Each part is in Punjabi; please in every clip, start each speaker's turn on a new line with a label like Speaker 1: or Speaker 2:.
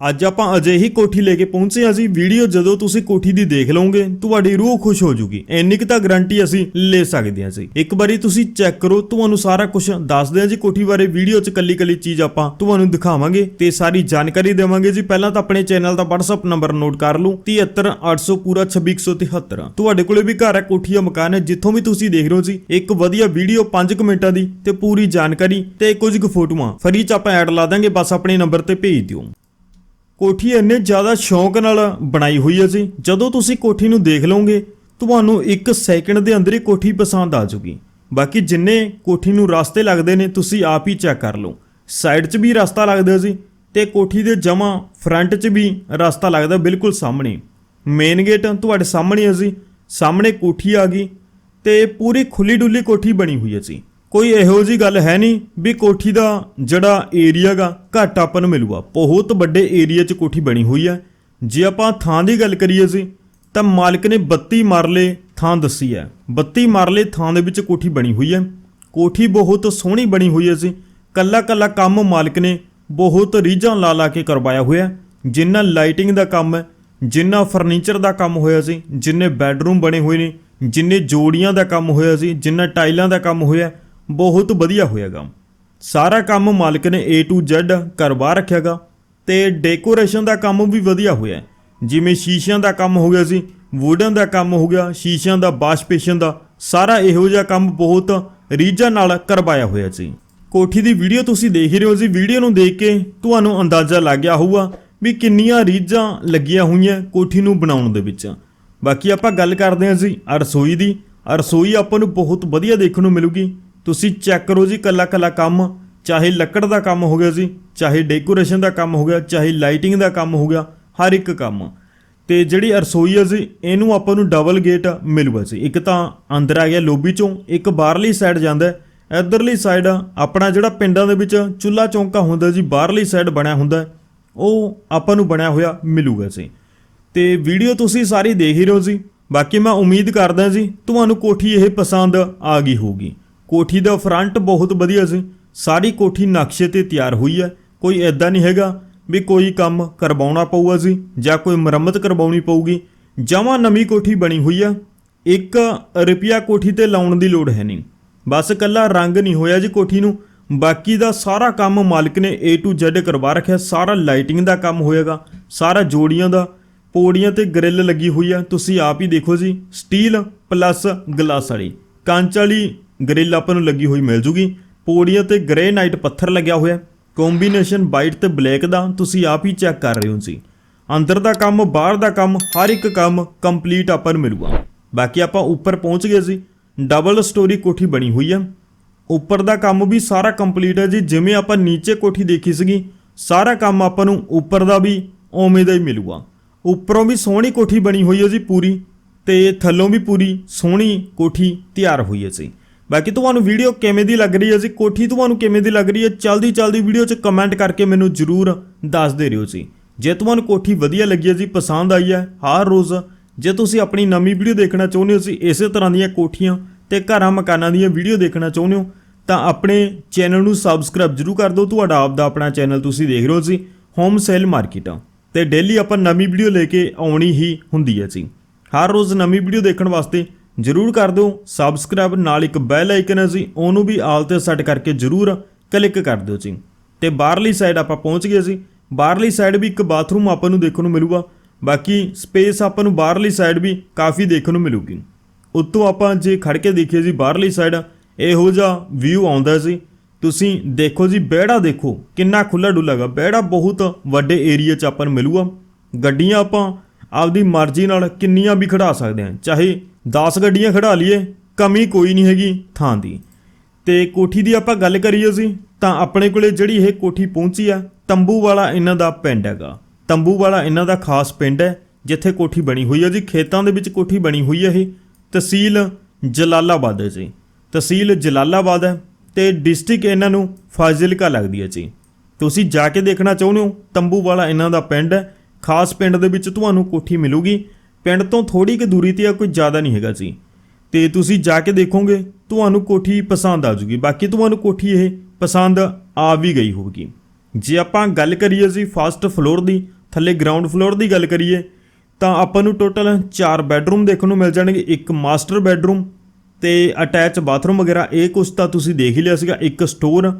Speaker 1: ਅੱਜ ਆਪਾਂ ਅਜਿਹੀ ਕੋਠੀ ਲੈ ਕੇ ਪਹੁੰਚੇ ਹਾਂ ਜੀ। ਵੀਡੀਓ ਜਦੋਂ ਤੁਸੀਂ ਕੋਠੀ ਦੀ ਦੇਖ ਲਓਗੇ, ਤੁਹਾਡੀ ਰੂਹ ਖੁਸ਼ ਹੋ ਜੂਗੀ। ਇੰਨੀ ਕੁ ਤਾਂ ਗਾਰੰਟੀ ਅਸੀਂ ਲੈ ਸਕਦੇ ਹਾਂ ਜੀ। ਇੱਕ ਵਾਰੀ ਤੁਸੀਂ ਚੈੱਕ ਕਰੋ, ਤੁਹਾਨੂੰ ਸਾਰਾ ਕੁਝ ਦੱਸਦੇ ਹਾਂ ਜੀ ਕੋਠੀ ਬਾਰੇ। ਵੀਡੀਓ 'ਚ ਕੱਲੀ ਕੱਲੀ ਚੀਜ਼ ਆਪਾਂ ਤੁਹਾਨੂੰ ਦਿਖਾਵਾਂਗੇ ਤੇ ਸਾਰੀ ਜਾਣਕਾਰੀ ਦੇਵਾਂਗੇ ਜੀ। ਪਹਿਲਾਂ ਤਾਂ ਆਪਣੇ ਚੈਨਲ ਦਾ WhatsApp ਨੰਬਰ ਨੋਟ ਕਰ ਲਓ 73800 ਪੂਰਾ 26173 ਤੁਹਾਡੇ ਕੋਲੇ ਵੀ ਘਰ ਹੈ, ਕੋਠੀ ਆ ਮਕਾਨ ਹੈ, ਜਿੱਥੋਂ ਵੀ ਤੁਸੀਂ ਦੇਖ ਰਹੇ ਹੋ ਜੀ। ਇੱਕ ਵਧੀਆ ਵੀਡੀਓ 5 ਮਿੰਟਾਂ ਦੀ ਤੇ ਪੂਰੀ ਜਾਣਕਾਰੀ ਤੇ ਕੁਝ ਕੁ ਫੋਟੋਆਂ ਫਰੀ ਚ ਆਪਾਂ ਐਡ ਲਾ ਦਾਂਗੇ। ਬਸ ਆਪਣੇ ਨੰਬਰ ਤੇ ਭੇਜ ਦਿਓ। ਕੋਠੀ ਇੰਨੇ ਜ਼ਿਆਦਾ ਸ਼ੌਂਕ ਨਾਲ ਬਣਾਈ ਹੋਈ ਹੈ ਜੀ। ਜਦੋਂ ਤੁਸੀਂ ਕੋਠੀ ਨੂੰ ਦੇਖ ਲਓਗੇ, ਤੁਹਾਨੂੰ 1 ਸੈਕਿੰਡ ਦੇ ਅੰਦਰ ਹੀ ਕੋਠੀ ਪਸੰਦ ਆ ਜਾਊਗੀ ਬਾਕੀ ਜਿੰਨੇ ਕੋਠੀ ਨੂੰ ਰਸਤੇ ਲੱਗਦੇ ਨੇ, ਤੁਸੀਂ ਆਪ ਹੀ ਚੈੱਕ ਕਰ ਲਓ। ਸਾਈਡ 'ਚ ਵੀ ਰਸਤਾ ਲੱਗਦਾ ਜੀ ਤੇ ਕੋਠੀ ਦੇ ਜਮਾ ਫਰੰਟ 'ਚ ਵੀ ਰਸਤਾ ਲੱਗਦਾ ਬਿਲਕੁਲ ਸਾਹਮਣੇ। ਮੇਨ ਗੇਟ ਤੁਹਾਡੇ ਸਾਹਮਣੇ ਹੈ ਜੀ। ਸਾਹਮਣੇ ਕੋਠੀ ਆ ਗਈ ਤੇ ਪੂਰੀ ਖੁੱਲੀ ਡੁੱਲੀ ਕੋਠੀ ਬਣੀ ਹੋਈ ਹੈ ਜੀ। ਕੋਈ ਇਹੋ ਜੀ ਗੱਲ ਹੈ ਨਹੀਂ ਵੀ ਕੋਠੀ ਦਾ ਜਿਹੜਾ ਏਰੀਆ ਗਾ, ਘੱਟ ਆਪਾਂ ਨੂੰ ਮਿਲੂਗਾ। ਬਹੁਤ ਵੱਡੇ ਏਰੀਆ 'ਚ ਕੋਠੀ ਬਣੀ ਹੋਈ ਹੈ ਜੇ ਆਪਾਂ ਥਾਂ ਦੀ ਗੱਲ ਕਰੀਏ ਸੀ ਤਾਂ ਮਾਲਕ ਨੇ 32 ਮਰਲੇ ਥਾਂ ਦੱਸੀ ਹੈ 32 ਮਰਲੇ ਥਾਂ ਦੇ ਵਿੱਚ ਕੋਠੀ ਬਣੀ ਹੋਈ ਹੈ ਕੋਠੀ ਬਹੁਤ ਸੋਹਣੀ ਬਣੀ ਹੋਈ ਹੈ ਸੀ ਕੱਲਾ ਕੱਲਾ ਕੰਮ ਮਾਲਕ ਨੇ ਬਹੁਤ ਰੀਝਾਂ ਲਾ ਲਾ ਕੇ ਕਰਵਾਇਆ ਹੋਇਆ। ਜਿੰਨਾ ਲਾਈਟਿੰਗ ਦਾ ਕੰਮ ਹੈ ਜਿੰਨਾ ਫਰਨੀਚਰ ਦਾ ਕੰਮ ਹੋਇਆ ਸੀ ਜਿੰਨੇ ਬੈੱਡਰੂਮ ਬਣੇ ਹੋਏ ਨੇ, ਜਿੰਨੇ ਜੋੜੀਆਂ ਦਾ ਕੰਮ ਹੋਇਆ ਸੀ ਜਿੰਨਾ ਟਾਈਲਾਂ ਦਾ ਕੰਮ ਹੋਇਆ ਬਹੁਤ ਵਧੀਆ ਹੋਇਆਗਾ। ਸਾਰਾ ਕੰਮ ਮਾਲਕ ਨੇ A to Z ਕਰਵਾ ਰੱਖਿਆਗਾ ਤੇ ਡੈਕੋਰੇਸ਼ਨ ਦਾ ਕੰਮ ਵੀ ਵਧੀਆ ਹੋਇਆ। ਜਿਵੇਂ ਸ਼ੀਸ਼ਿਆਂ ਦਾ ਕੰਮ ਹੋ ਗਿਆ ਸੀ ਵੁਡਨ ਦਾ ਕੰਮ ਹੋ ਗਿਆ, ਸ਼ੀਸ਼ਿਆਂ ਦਾ ਵਾਸ਼ਪੇਸ਼ਨ ਦਾ, ਸਾਰਾ ਇਹੋ ਜਿਹਾ ਕੰਮ ਬਹੁਤ ਰੀਝਾਂ ਨਾਲ ਕਰਵਾਇਆ ਹੋਇਆ ਸੀ। ਕੋਠੀ ਦੀ ਵੀਡੀਓ ਤੁਸੀਂ ਦੇਖ ਹੀ ਰਹੇ ਹੋ ਜੀ। ਵੀਡੀਓ ਨੂੰ ਦੇਖ ਕੇ ਤੁਹਾਨੂੰ ਅੰਦਾਜ਼ਾ ਲੱਗ ਗਿਆ ਹੋਊਗਾ ਵੀ ਕਿੰਨੀਆਂ ਰੀਝਾਂ ਲੱਗੀਆਂ ਹੋਈਆਂ ਕੋਠੀ ਨੂੰ ਬਣਾਉਣ ਦੇ ਵਿੱਚ। ਬਾਕੀ ਆਪਾਂ ਗੱਲ ਕਰਦੇ ਹਾਂ ਜੀ ਰਸੋਈ ਦੀ। ਰਸੋਈ ਆਪਾਂ ਨੂੰ ਬਹੁਤ ਵਧੀਆ ਦੇਖਣ ਨੂੰ ਮਿਲੂਗੀ। ਤੁਸੀਂ ਚੈੱਕ ਕਰੋ ਜੀ ਕੱਲਾ ਕੱਲਾ ਕੰਮ, ਚਾਹੇ ਲੱਕੜ ਦਾ ਕੰਮ ਹੋ ਗਿਆ ਜੀ, ਚਾਹੇ ਡੈਕੋਰੇਸ਼ਨ ਦਾ ਕੰਮ ਹੋ ਗਿਆ, ਚਾਹੇ ਲਾਈਟਿੰਗ ਦਾ ਕੰਮ ਹੋ ਗਿਆ, ਹਰ ਇੱਕ ਕੰਮ। ਤੇ ਜਿਹੜੀ ਰਸੋਈ ਹੈ ਜੀ, ਇਹਨੂੰ ਆਪਾਂ ਨੂੰ ਡਬਲ ਗੇਟ ਮਿਲੂਗਾ ਜੀ। ਇੱਕ ਤਾਂ ਅੰਦਰ ਆ ਗਿਆ ਲੋਬੀ ਚੋਂ, ਇੱਕ ਬਾਹਰਲੀ ਸਾਈਡ ਜਾਂਦਾ ਹੈ। ਇੱਧਰਲੀ ਸਾਈਡ ਆਪਣਾ ਜਿਹੜਾ ਪਿੰਡਾਂ ਦੇ ਵਿੱਚ ਚੁੱਲਾ ਚੌਂਕਾ ਹੁੰਦਾ ਜੀ, ਬਾਹਰਲੀ ਸਾਈਡ ਬਣਿਆ ਹੁੰਦਾ ਉਹ ਆਪਾਂ ਨੂੰ ਬਣਿਆ ਹੋਇਆ ਮਿਲੂਗਾ ਜੀ। ਤੇ ਵੀਡੀਓ ਤੁਸੀਂ ਸਾਰੀ ਦੇਖ ਹੀ ਰਹੋ ਜੀ। ਬਾਕੀ ਮੈਂ ਉਮੀਦ ਕਰਦਾ ਜੀ, ਤੁਹਾਨੂੰ ਕੋਠੀ ਇਹ ਪਸੰਦ ਆ ਗਈ ਹੋਊਗੀ। ਕੋਠੀ ਦਾ ਫਰੰਟ ਬਹੁਤ ਵਧੀਆ ਸੀ। ਸਾਰੀ ਕੋਠੀ ਨਕਸ਼ੇ ਤੇ ਤਿਆਰ ਹੋਈ ਹੈ। ਕੋਈ ਐਦਾਂ ਨਹੀਂ ਹੈਗਾ ਵੀ ਕੋਈ ਕੰਮ ਕਰਵਾਉਣਾ ਪਊਗਾ ਜੀ ਜਾਂ ਕੋਈ ਮੁਰੰਮਤ ਕਰਵਾਉਣੀ ਪਊਗੀ। ਜਮਾਂ ਨਵੀਂ ਕੋਠੀ ਬਣੀ ਹੋਈ ਆ ਇੱਕ ਰੁਪਿਆ ਕੋਠੀ ਤੇ ਲਾਉਣ ਦੀ ਲੋੜ ਹੈ ਨਹੀਂ। ਬਸ ਕੱਲਾ ਰੰਗ ਨਹੀਂ ਹੋਇਆ ਜੀ ਕੋਠੀ ਨੂੰ। ਬਾਕੀ ਦਾ ਸਾਰਾ ਕੰਮ ਮਾਲਕ ਨੇ A to Z ਕਰਵਾ ਰੱਖਿਆ। ਸਾਰਾ ਲਾਈਟਿੰਗ ਦਾ ਕੰਮ ਹੋਏਗਾ ਸਾਰਾ ਜੋੜੀਆਂ ਦਾ, ਪੌੜੀਆਂ ਤੇ ਗ੍ਰਿਲ ਲੱਗੀ ਹੋਈ ਆ ਤੁਸੀਂ ਆਪ ਹੀ ਦੇਖੋ ਜੀ। ਸਟੀਲ ਪਲੱਸ ਗਲਾਸ ਵਾਲੀ। ਕੰਚ ਵਾਲੀ ਗ੍ਰਿਲ ਆਪਾਂ ਨੂੰ ਲੱਗੀ ਹੋਈ ਮਿਲ ਜੂਗੀ। ਪੌੜੀਆਂ ਤੇ ਗ੍ਰੇਨਾਈਟ ਪੱਥਰ ਲੱਗਿਆ ਹੋਇਆ ਕੰਬੀਨੇਸ਼ਨ ਵਾਈਟ ਤੇ ਬਲੈਕ ਦਾ ਤੁਸੀਂ ਆਪ ਹੀ ਚੈੱਕ ਕਰ ਰਹੇ ਹੋ ਜੀ। ਅੰਦਰ ਦਾ ਕੰਮ, ਬਾਹਰ ਦਾ ਕੰਮ, ਹਰ ਇੱਕ ਕੰਮ ਕੰਪਲੀਟ ਆਪਾਂ ਨੂੰ ਮਿਲੂਗਾ। ਬਾਕੀ ਆਪਾਂ ਉੱਪਰ ਪਹੁੰਚ ਗਏ ਸੀ ਡਬਲ ਸਟੋਰੀ ਕੋਠੀ ਬਣੀ ਹੋਈ ਹੈ। ਉੱਪਰ ਦਾ ਕੰਮ ਵੀ ਸਾਰਾ ਕੰਪਲੀਟ ਹੈ ਜੀ। ਜਿਵੇਂ ਆਪਾਂ ਨੀਚੇ ਕੋਠੀ ਦੇਖੀ ਸੀਗੀ, ਸਾਰਾ ਕੰਮ ਆਪਾਂ ਨੂੰ ਉੱਪਰ ਦਾ ਵੀ ਉਵੇਂ ਦਾ ਹੀ ਮਿਲੂਗਾ। ਉੱਪਰੋਂ ਵੀ ਸੋਹਣੀ ਕੋਠੀ ਬਣੀ ਹੋਈ ਹੈ ਜੀ ਪੂਰੀ ਤੇ ਥੱਲੋਂ ਵੀ ਪੂਰੀ ਸੋਹਣੀ ਕੋਠੀ ਤਿਆਰ ਹੋਈ ਹੈ ਜੀ। ਬਾਕੀ ਤੁਹਾਨੂੰ ਵੀਡੀਓ ਕਿਵੇਂ ਦੀ ਲੱਗ ਰਹੀ ਹੈ ਜੀ ਕੋਠੀ ਤੁਹਾਨੂੰ ਕਿਵੇਂ ਦੀ ਲੱਗ ਰਹੀ ਹੈ, ਚਲਦੀ ਚਲਦੀ ਵੀਡੀਓ 'ਚ ਕਮੈਂਟ ਕਰਕੇ ਮੈਨੂੰ ਜਰੂਰ ਦੱਸਦੇ ਰਹੋ ਜੀ। ਜੇ ਤੁਹਾਨੂੰ ਕੋਠੀ ਵਧੀਆ ਲੱਗੀ ਹੈ ਜੀ, ਪਸੰਦ ਆਈ ਹੈ, ਹਰ ਰੋਜ਼ ਜੇ ਤੁਸੀਂ ਆਪਣੀ ਨਵੀਂ ਵੀਡੀਓ ਦੇਖਣਾ ਚਾਹੁੰਦੇ ਹੋ ਸੀ ਇਸੇ ਤਰ੍ਹਾਂ ਦੀਆਂ ਕੋਠੀਆਂ ਤੇ ਘਰਾਂ ਮਕਾਨਾਂ ਦੀਆਂ ਵੀਡੀਓ ਦੇਖਣਾ ਚਾਹੁੰਦੇ ਹੋ, ਤਾਂ ਆਪਣੇ ਚੈਨਲ ਨੂੰ ਸਬਸਕ੍ਰਾਈਬ ਜਰੂਰ ਕਰ ਦਿਓ। ਤੁਹਾਡਾ ਆਪ ਦਾ ਆਪਣਾ ਚੈਨਲ ਤੁਸੀਂ ਦੇਖ ਰਹੇ ਹੋ ਜੀ ਹੋਮ ਸੇਲ ਮਾਰਕੀਟ ਤੇ ਡੇਲੀ ਆਪਾਂ ਨਵੀਂ ਵੀਡੀਓ ਲੈ ਕੇ ਆਉਣੀ ਹੀ ਹੁੰਦੀ ਹੈ ਜੀ। ਹਰ ਰੋਜ਼ ਨਵੀਂ ਵੀਡੀਓ ਦੇਖਣ ਵਾਸਤੇ ਜਰੂਰ ਕਰ ਦਿਓ। ਸਬਸਕ੍ਰਾਈਬ ਨਾਲ ਇੱਕ ਬੈਲ ਆਈਕਨ ਹੈ ਜੀ, ਉਹਨੂੰ ਵੀ ਆਲ ਤੇ ਸੈੱਟ ਕਰਕੇ ਜਰੂਰ ਕਲਿੱਕ ਕਰ ਦਿਓ ਜੀ। ਤੇ ਬਾਹਰਲੀ ਸਾਈਡ ਆਪਾਂ ਪਹੁੰਚ ਗਏ ਸੀ ਬਾਹਰਲੀ ਸਾਈਡ ਵੀ ਇੱਕ ਬਾਥਰੂਮ ਆਪਾਂ ਨੂੰ ਦੇਖਣ ਨੂੰ ਮਿਲੂਗਾ। ਬਾਕੀ ਸਪੇਸ ਆਪਾਂ ਨੂੰ ਬਾਹਰਲੀ ਸਾਈਡ ਵੀ ਕਾਫੀ ਦੇਖਣ ਨੂੰ ਮਿਲੂਗੀ। ਉੱਤੋਂ ਆਪਾਂ ਜੇ ਖੜ ਕੇ ਦੇਖੀਏ ਜੀ ਬਾਹਰਲੀ ਸਾਈਡ ਇਹੋ ਜਿਹਾ ਵਿਊ ਆਉਂਦਾ ਸੀ ਤੁਸੀਂ ਦੇਖੋ ਜੀ ਬਹਿੜਾ ਦੇਖੋ, ਕਿੰਨਾ ਖੁੱਲਾ ਡੁੱਲਾਗਾ ਬਹਿੜਾ ਬਹੁਤ ਵੱਡੇ ਏਰੀਆ 'ਚ ਆਪਾਂ ਨੂੰ ਮਿਲੂਗਾ। ਗੱਡੀਆਂ ਆਪਾਂ ਆਪਦੀ ਮਰਜ਼ੀ ਨਾਲ ਕਿੰਨੀਆਂ ਵੀ ਖੜਾ ਸਕਦੇ ਹਾਂ, ਚਾਹੇ 10 ਗੱਡੀਆਂ ਖੜਾ ਲਈਏ, ਕਮੀ ਕੋਈ ਨਹੀਂ ਹੈਗੀ ਥਾਂ ਦੀ। ਤੇ ਕੋਠੀ ਦੀ ਆਪਾਂ ਗੱਲ ਕਰੀਏ ਸੀ ਤਾਂ ਆਪਣੇ ਕੋਲੇ ਜਿਹੜੀ ਇਹ ਕੋਠੀ ਪਹੁੰਚੀ ਆ, ਤੰਬੂ ਵਾਲਾ ਇਹਨਾਂ ਦਾ ਪਿੰਡ ਹੈਗਾ। ਤੰਬੂ ਵਾਲਾ ਇਹਨਾਂ ਦਾ ਖਾਸ ਪਿੰਡ ਹੈ, ਜਿੱਥੇ ਕੋਠੀ ਬਣੀ ਹੋਈ ਹੈ ਜੀ। ਖੇਤਾਂ ਦੇ ਵਿੱਚ ਕੋਠੀ ਬਣੀ ਹੋਈ ਹੈ ਇਹ। ਤਹਿਸੀਲ ਜਲਾਲਾਬਾਦ ਹੈ ਜੀ। ਤਹਿਸੀਲ ਜਲਾਲਾਬਾਦ ਹੈ ਤੇ ਡਿਸਟ੍ਰਿਕਟ ਇਹਨਾਂ ਨੂੰ ਫਾਜ਼ਿਲਕਾ ਲੱਗਦੀ ਹੈ ਜੀ। ਤੁਸੀਂ ਜਾ ਕੇ ਦੇਖਣਾ ਚਾਹੁੰਦੇ ਹੋ, ਤੰਬੂ ਵਾਲਾ ਇਹਨਾਂ ਦਾ ਪਿੰਡ ਹੈ। ਖਾਸ ਪਿੰਡ ਦੇ ਵਿੱਚ ਤੁਹਾਨੂੰ ਕੋਠੀ ਮਿਲੂਗੀ। ਪਿੰਡ ਤੋਂ ਥੋੜੀ ਕੁ ਦੂਰੀ ਤੇ ਆ, ਕੋਈ ਜ਼ਿਆਦਾ ਨਹੀਂ ਹੈਗਾ ਜੀ ਤੇ ਤੁਸੀਂ ਜਾ ਕੇ ਦੇਖੋਗੇ, ਤੁਹਾਨੂੰ ਕੋਠੀ ਪਸੰਦ ਆ ਜੂਗੀ ਬਾਕੀ ਤੁਹਾਨੂੰ ਕੋਠੀ ਇਹ ਪਸੰਦ ਆ ਵੀ ਗਈ ਹੋਊਗੀ। ਜੇ ਆਪਾਂ ਗੱਲ ਕਰੀਏ ਜੀ ਫਸਟ ਫਲੋਰ ਦੀ, ਥੱਲੇ ਗਰਾਊਂਡ ਫਲੋਰ ਦੀ ਗੱਲ ਕਰੀਏ, ਤਾਂ ਆਪਾਂ ਨੂੰ ਟੋਟਲ 4 ਬੈੱਡਰੂਮ ਦੇਖਣ ਨੂੰ ਮਿਲ ਜਾਣਗੇ। ਇੱਕ ਮਾਸਟਰ ਬੈੱਡਰੂਮ ਤੇ ਅਟੈਚ ਬਾਥਰੂਮ ਵਗੈਰਾ, ਇਹ ਕੁਝ ਤਾਂ ਤੁਸੀਂ ਦੇਖ ਹੀ ਲਿਆ ਸੀਗਾ। ਇੱਕ ਸਟੋਰ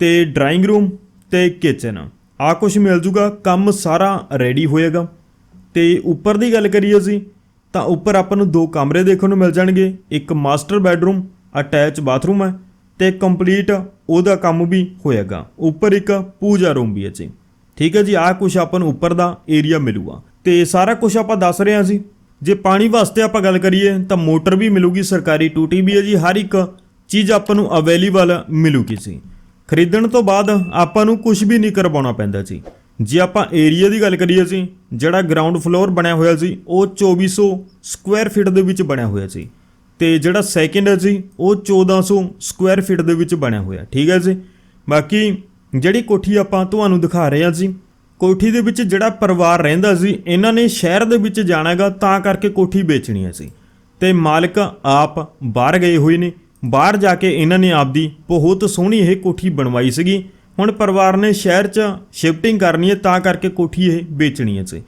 Speaker 1: ਤੇ ਡਰਾਇੰਗ ਰੂਮ ਤੇ ਕਿਚਨ ਆ ਕੁਝ ਮਿਲ ਜੂਗਾ ਕੰਮ ਸਾਰਾ ਰੈਡੀ ਹੋਏਗਾ। ਤੇ ਉੱਪਰ ਦੀ ਗੱਲ ਕਰੀਏ ਅਸੀਂ, ਤਾਂ ਉੱਪਰ ਆਪਾਂ ਨੂੰ ਦੋ ਕਮਰੇ ਦੇਖਣ ਨੂੰ ਮਿਲ ਜਾਣਗੇ। ਇੱਕ ਮਾਸਟਰ ਬੈੱਡਰੂਮ, ਅਟੈਚ ਬਾਥਰੂਮ ਹੈ ਤੇ ਕੰਪਲੀਟ ਉਹਦਾ ਕੰਮ ਵੀ ਹੋਏਗਾ। ਉੱਪਰ ਇੱਕ ਪੂਜਾ ਰੂਮ ਵੀ ਹੈ ਜੀ। ਠੀਕ ਹੈ ਜੀ, ਆਹ ਕੁਝ ਆਪਾਂ ਨੂੰ ਉੱਪਰ ਦਾ ਏਰੀਆ ਮਿਲੂਗਾ। ਤੇ ਸਾਰਾ ਕੁਝ ਆਪਾਂ ਦੱਸ ਰਹੇ ਹਾਂ ਜੀ। ਜੇ ਪਾਣੀ ਵਾਸਤੇ ਆਪਾਂ ਗੱਲ ਕਰੀਏ, ਤਾਂ ਮੋਟਰ ਵੀ ਮਿਲੂਗੀ, ਸਰਕਾਰੀ ਟੂਟੀ ਵੀ ਹੈ ਜੀ। ਹਰ ਇੱਕ ਚੀਜ਼ ਆਪਾਂ ਨੂੰ ਅਵੇਲੇਬਲ ਮਿਲੂਗੀ ਜੀ। ਖਰੀਦਣ ਤੋਂ ਬਾਅਦ ਆਪਾਂ ਨੂੰ ਕੁਝ ਵੀ ਨਹੀਂ ਕਰਵਾਉਣਾ ਪੈਂਦਾ ਜੀ। ਜੇ ਆਪਾਂ ਏਰੀਆ ਦੀ ਗੱਲ ਕਰੀਏ ਸੀ ਜਿਹੜਾ ਗਰਾਊਂਡ ਫਲੋਰ ਬਣਿਆ ਹੋਇਆ ਸੀ, ਉਹ 2400 ਸਕੁਅਰ ਫੀਟ ਦੇ ਵਿੱਚ ਬਣਿਆ ਹੋਇਆ ਸੀ। ਤੇ ਜਿਹੜਾ ਸੈਕਿੰਡ ਹੈ ਜੀ, ਉਹ 1400 ਸਕੁਅਰ ਫੀਟ ਦੇ ਵਿੱਚ ਬਣਿਆ ਹੋਇਆ, ਠੀਕ ਹੈ ਜੀ? ਬਾਕੀ ਜਿਹੜੀ ਕੋਠੀ ਆਪਾਂ ਤੁਹਾਨੂੰ ਦਿਖਾ ਰਹੇ ਹਾਂ ਜੀ, ਕੋਠੀ ਦੇ ਵਿੱਚ ਜਿਹੜਾ ਪਰਿਵਾਰ ਰਹਿੰਦਾ ਸੀ, ਇਹਨਾਂ ਨੇ ਸ਼ਹਿਰ ਦੇ ਵਿੱਚ ਜਾਣਾਗਾ ਤਾਂ ਕਰਕੇ ਕੋਠੀ ਵੇਚਣੀ ਹੈ ਸੀ ਤੇ ਮਾਲਕ ਆਪ ਬਾਹਰ ਗਏ ਹੋਏ ਨੇ, ਬਾਹਰ ਜਾ ਕੇ ਇਹਨਾਂ ਨੇ ਆਪਦੀ ਬਹੁਤ ਸੋਹਣੀ ਇਹ ਕੋਠੀ ਬਣਵਾਈ ਸੀਗੀ। ਹੁਣ ਪਰਿਵਾਰ ਨੇ ਸ਼ਹਿਰ 'ਚ ਸ਼ਿਫਟਿੰਗ ਕਰਨੀ ਹੈ, ਤਾਂ ਕਰਕੇ ਕੋਠੀ ਇਹ ਵੇਚਣੀ ਹੈ ਜੀ।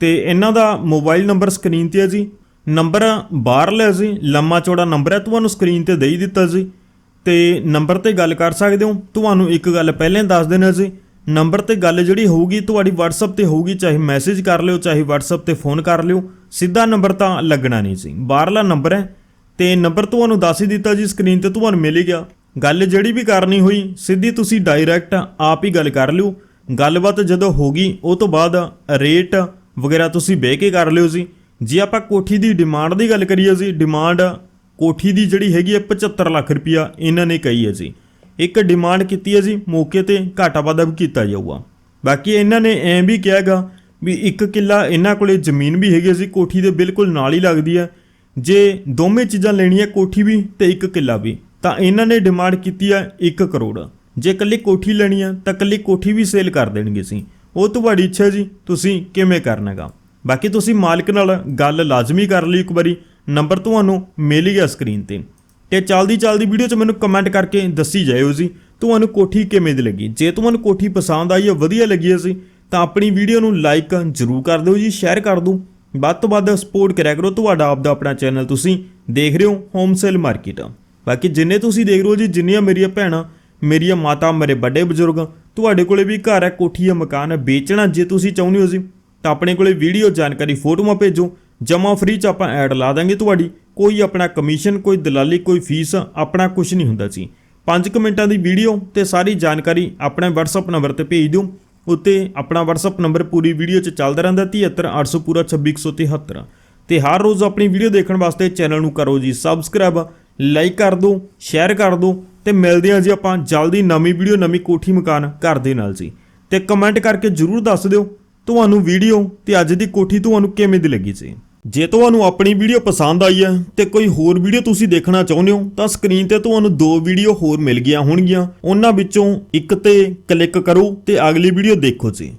Speaker 1: ਤੇ ਇਹਨਾਂ ਦਾ ਮੋਬਾਈਲ ਨੰਬਰ ਸਕਰੀਨ ਤੇ ਹੈ ਜੀ। ਨੰਬਰ ਬਾਹਰਲਾ ਜੀ, ਲੰਮਾ ਚੌੜਾ ਨੰਬਰ ਹੈ, ਤੁਹਾਨੂੰ ਸਕਰੀਨ ਤੇ ਦੇ ਦਿੱਤਾ ਜੀ। ਤੇ ਨੰਬਰ ਤੇ ਗੱਲ ਕਰ ਸਕਦੇ ਹੋ, ਤੁਹਾਨੂੰ ਇੱਕ ਗੱਲ ਪਹਿਲਾਂ ਦੱਸ ਦੇਣਾ ਜੀ। ਨੰਬਰ ਤੇ ਗੱਲ ਜਿਹੜੀ ਹੋਊਗੀ, ਤੁਹਾਡੀ WhatsApp ਤੇ ਹੋਊਗੀ, ਚਾਹੇ ਮੈਸੇਜ ਕਰ ਲਿਓ, ਚਾਹੇ WhatsApp ਤੇ ਫੋਨ ਕਰ ਲਿਓ, ਸਿੱਧਾ ਨੰਬਰ ਤਾਂ ਲੱਗਣਾ ਨਹੀਂ ਸੀ ਬਾਹਰਲਾ ਨੰਬਰ ਹੈ, ਤੇ ਨੰਬਰ ਤੁਹਾਨੂੰ ਦੱਸ ਹੀ ਦਿੱਤਾ ਜੀ, ਸਕਰੀਨ ਤੇ ਤੁਹਾਨੂੰ ਮਿਲ ਹੀ ਗਿਆ। ਗੱਲ ਜਿਹੜੀ ਵੀ ਕਰਨੀ ਹੋਈ, ਸਿੱਧੀ ਤੁਸੀਂ ਡਾਇਰੈਕਟ ਆਪ ਹੀ ਗੱਲ ਕਰ ਲਿਓ। ਗੱਲਬਾਤ ਜਦੋਂ ਹੋ ਗਈ, ਉਹ ਤੋਂ ਬਾਅਦ ਰੇਟ ਵਗੈਰਾ ਤੁਸੀਂ ਬਹਿ ਕੇ ਕਰ ਲਿਓ ਜੀ। ਜੇ ਆਪਾਂ ਕੋਠੀ ਦੀ ਡਿਮਾਂਡ ਦੀ ਗੱਲ ਕਰੀਏ ਜੀ ਡਿਮਾਂਡ ਕੋਠੀ ਦੀ ਜਿਹੜੀ ਹੈਗੀ ਹੈ 75 ਲੱਖ ਰੁਪਿਆ ਇਹਨਾਂ ਨੇ ਕਹੀ ਹੈ ਜੀ। ਇੱਕ ਡਿਮਾਂਡ ਕੀਤੀ ਹੈ ਜੀ, ਮੌਕੇ ਤੇ ਘਾਟਾ ਵਾਧਾ ਵੀ ਕੀਤਾ ਜਾਊਗਾ। ਬਾਕੀ ਇਹਨਾਂ ਨੇ ਐਂ ਵੀ ਕਿਹਾਗਾ ਵੀ ਇੱਕ ਕਿੱਲਾ ਇਹਨਾਂ ਕੋਲੇ ਜ਼ਮੀਨ ਵੀ ਹੈਗੀ ਸੀ ਕੋਠੀ ਦੇ ਬਿਲਕੁਲ ਨਾਲ ਹੀ ਲੱਗਦੀ ਹੈ। ਜੇ ਦੋਵੇਂ ਚੀਜ਼ਾਂ ਲੈਣੀਆਂ, ਕੋਠੀ ਵੀ ਤੇ ਇੱਕ ਕਿੱਲਾ ਵੀ। ਤਾਂ ਇਹਨਾਂ ਨੇ ਡਿਮਾਂਡ ਕੀਤੀ ਆ 1 ਕਰੋੜ। ਜੇ ਇਕੱਲੀ ਕੋਠੀ ਲੈਣੀ ਆ, ਤਾਂ ਇਕੱਲੀ ਕੋਠੀ ਵੀ ਸੇਲ ਕਰ ਦੇਣਗੇ ਸੀ। ਉਹ ਤੁਹਾਡੀ ਇੱਛਾ ਜੀ, ਤੁਸੀਂ ਕਿਵੇਂ ਕਰਨਾਗਾ? ਬਾਕੀ ਤੁਸੀਂ ਮਾਲਕ ਨਾਲ ਗੱਲ ਲਾਜ਼ਮੀ ਕਰ ਲਈ ਇੱਕ ਵਾਰੀ। ਨੰਬਰ ਤੁਹਾਨੂੰ ਮਿਲ ਗਿਆ ਸਕਰੀਨ ਤੇ। ਤੇ ਚੱਲਦੀ ਚੱਲਦੀ ਵੀਡੀਓ 'ਚ ਮੈਨੂੰ ਕਮੈਂਟ ਕਰਕੇ ਦੱਸੀ ਜਾਇਓ ਜੀ, ਤੁਹਾਨੂੰ ਕੋਠੀ ਕਿਵੇਂ ਦੀ ਲੱਗੀ? ਜੇ ਤੁਹਾਨੂੰ ਕੋਠੀ ਪਸੰਦ ਆਈ ਹੈ ਵਧੀਆ ਲੱਗੀ ਹੈ ਸੀ ਤਾਂ ਆਪਣੀ ਵੀਡੀਓ ਨੂੰ ਲਾਈਕ ਜ਼ਰੂਰ ਕਰ ਦਿਓ ਜੀ ਸ਼ੇਅਰ ਕਰ ਦਿਓ। ਵੱਧ ਤੋਂ ਵੱਧ ਸਪੋਰਟ ਕਰਿਆ ਕਰੋ ਤੁਹਾਡਾ, ਆਪਦਾ ਆਪਣਾ ਚੈਨਲ ਤੁਸੀਂ ਦੇਖ ਰਹੇ ਹੋ ਹੋਮ ਸੇਲ ਮਾਰਕੀਟ ਬਾਕੀ ਜਿੰਨੇ ਤੁਸੀਂ ਦੇਖ ਰਹੇ ਹੋ ਜੀ, ਜਿੰਨੀਆਂ ਮੇਰੀਆਂ ਭੈਣਾਂ, ਮੇਰੀਆਂ ਮਾਤਾ, ਮੇਰੇ ਵੱਡੇ ਬਜ਼ੁਰਗ, ਤੁਹਾਡੇ ਕੋਲੇ ਵੀ ਘਰ ਹੈ, ਕੋਠੀ ਹੈ, ਮਕਾਨ ਹੈ, ਵੇਚਣਾ ਜੇ ਤੁਸੀਂ ਚਾਹੁੰਦੇ ਹੋ ਜੀ, ਤਾਂ ਆਪਣੇ ਕੋਲੇ ਵੀਡੀਓ ਜਾਣਕਾਰੀ ਫੋਟੋਆਂ ਭੇਜੋ ਜਮਾ ਫ੍ਰੀ ਚ ਆਪਾਂ ਐਡ ਲਾ ਦਾਂਗੇ ਤੁਹਾਡੀ, ਕੋਈ ਆਪਣਾ ਕਮਿਸ਼ਨ ਕੋਈ ਦਲਾਲੀ, ਕੋਈ ਫੀਸ, ਆਪਣਾ ਕੁਝ ਨਹੀਂ ਹੁੰਦਾ ਸੀ 5 ਮਿੰਟਾਂ ਦੀ ਵੀਡੀਓ ਤੇ ਸਾਰੀ ਜਾਣਕਾਰੀ ਆਪਣੇ WhatsApp ਨੰਬਰ ਤੇ ਭੇਜ ਦਿਓ, ਉੱਤੇ ਆਪਣਾ WhatsApp ਨੰਬਰ ਪੂਰੀ ਵੀਡੀਓ 'ਚ ਚੱਲਦਾ ਰਹਿੰਦਾ 73800 ਪੂਰਾ 26173 ਤੇ ਹਰ ਰੋਜ਼ ਆਪਣੀ ਵੀਡੀਓ ਦੇਖਣ ਵਾਸਤੇ ਚੈਨਲ ਨੂੰ ਕਰੋ ਜੀ ਸਬਸਕ੍ਰਾਈਬ ਲਾਈਕ ਕਰ ਦਿਓ ਸ਼ੇਅਰ ਕਰ ਦਿਓ ਤੇ ਮਿਲਦੇ ਹਾਂ ਜੀ ਆਪਾਂ ਜਲਦੀ ਨਵੀਂ ਵੀਡੀਓ ਨਵੀਂ ਕੋਠੀ ਮਕਾਨ ਘਰ ਦੇ ਨਾਲ ਜੀ। ਤੇ ਕਮੈਂਟ ਕਰਕੇ ਜਰੂਰ ਦੱਸ ਦਿਓ ਤੁਹਾਨੂੰ ਵੀਡੀਓ ਤੇ ਅੱਜ ਦੀ ਕੋਠੀ ਤੁਹਾਨੂੰ ਕਿਵੇਂ ਦੀ ਲੱਗੀ ਜੀ। ਜੇ ਤੁਹਾਨੂੰ ਆਪਣੀ ਵੀਡੀਓ ਪਸੰਦ ਆਈ ਹੈ ਤੇ ਕੋਈ ਹੋਰ ਵੀਡੀਓ ਤੁਸੀਂ ਦੇਖਣਾ ਚਾਹੁੰਦੇ ਹੋ ਤਾਂ ਸਕਰੀਨ ਤੇ ਤੁਹਾਨੂੰ ਦੋ ਵੀਡੀਓ ਹੋਰ ਮਿਲ ਗਈਆਂ ਹੋਣਗੀਆਂ। ਉਹਨਾਂ ਵਿੱਚੋਂ ਇੱਕ ਤੇ ਕਲਿੱਕ ਕਰੋ ਤੇ ਅਗਲੀ ਵੀਡੀਓ ਦੇਖੋ ਜੀ।